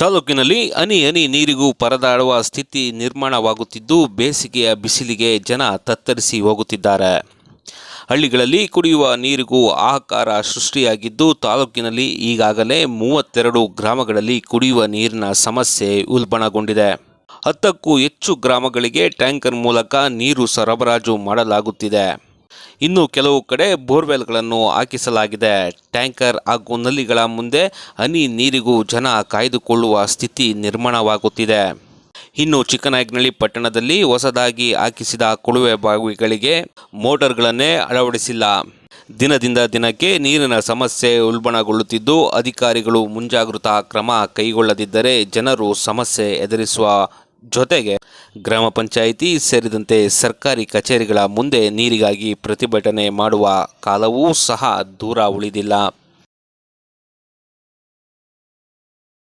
ತಾಲೂಕಿನಲ್ಲಿ ಹನಿ ಹನಿ ನೀರಿಗೂ ಪರದಾಡುವ ಸ್ಥಿತಿ ನಿರ್ಮಾಣವಾಗುತ್ತಿದ್ದು ಬೇಸಿಗೆಯ ಬಿಸಿಲಿಗೆ ಜನ ತತ್ತರಿಸಿ ಹೋಗುತ್ತಿದ್ದಾರೆ. ಹಳ್ಳಿಗಳಲ್ಲಿ ಕುಡಿಯುವ ನೀರಿಗೂ ಆಹಾರ ಸೃಷ್ಟಿಯಾಗಿದ್ದು ತಾಲೂಕಿನಲ್ಲಿ ಈಗಾಗಲೇ ಮೂವತ್ತೆರಡು ಗ್ರಾಮಗಳಲ್ಲಿ ಕುಡಿಯುವ ನೀರಿನ ಸಮಸ್ಯೆ ಉಲ್ಬಣಗೊಂಡಿದೆ. ಹತ್ತಕ್ಕೂ ಹೆಚ್ಚು ಗ್ರಾಮಗಳಿಗೆ ಟ್ಯಾಂಕರ್ ಮೂಲಕ ನೀರು ಸರಬರಾಜು ಮಾಡಲಾಗುತ್ತಿದೆ. ಇನ್ನು ಕೆಲವು ಕಡೆ ಬೋರ್ವೆಲ್ಗಳನ್ನು ಹಾಕಿಸಲಾಗಿದೆ. ಟ್ಯಾಂಕರ್ ಹಾಗೂ ನಲ್ಲಿಗಳ ಮುಂದೆ ಹನಿ ನೀರಿಗೂ ಜನ ಕಾಯ್ದುಕೊಳ್ಳುವ ಸ್ಥಿತಿ ನಿರ್ಮಾಣವಾಗುತ್ತಿದೆ. ಇನ್ನು ಚಿಕ್ಕನಾಯಕನಹಳ್ಳಿ ಪಟ್ಟಣದಲ್ಲಿ ಹೊಸದಾಗಿ ಹಾಕಿಸಿದ ಕೊಳುವೆ ಬಾವಿಗಳಿಗೆ ಮೋಟಾರ್ಗಳನ್ನೇ ಅಳವಡಿಸಿಲ್ಲ. ದಿನದಿಂದ ದಿನಕ್ಕೆ ನೀರಿನ ಸಮಸ್ಯೆ ಉಲ್ಬಣಗೊಳ್ಳುತ್ತಿದ್ದು, ಅಧಿಕಾರಿಗಳು ಮುಂಜಾಗೃತಾ ಕ್ರಮ ಕೈಗೊಳ್ಳದಿದ್ದರೆ ಜನರು ಸಮಸ್ಯೆ ಎದುರಿಸುವ ಜೊತೆಗೆ ಗ್ರಾಮ ಪಂಚಾಯಿತಿ ಸೇರಿದಂತೆ ಸರ್ಕಾರಿ ಕಚೇರಿಗಳ ಮುಂದೆ ನೀರಿಗಾಗಿ ಪ್ರತಿಭಟನೆ ಮಾಡುವ ಕಾಲವೂ ಸಹ ದೂರ ಉಳಿದಿಲ್ಲ.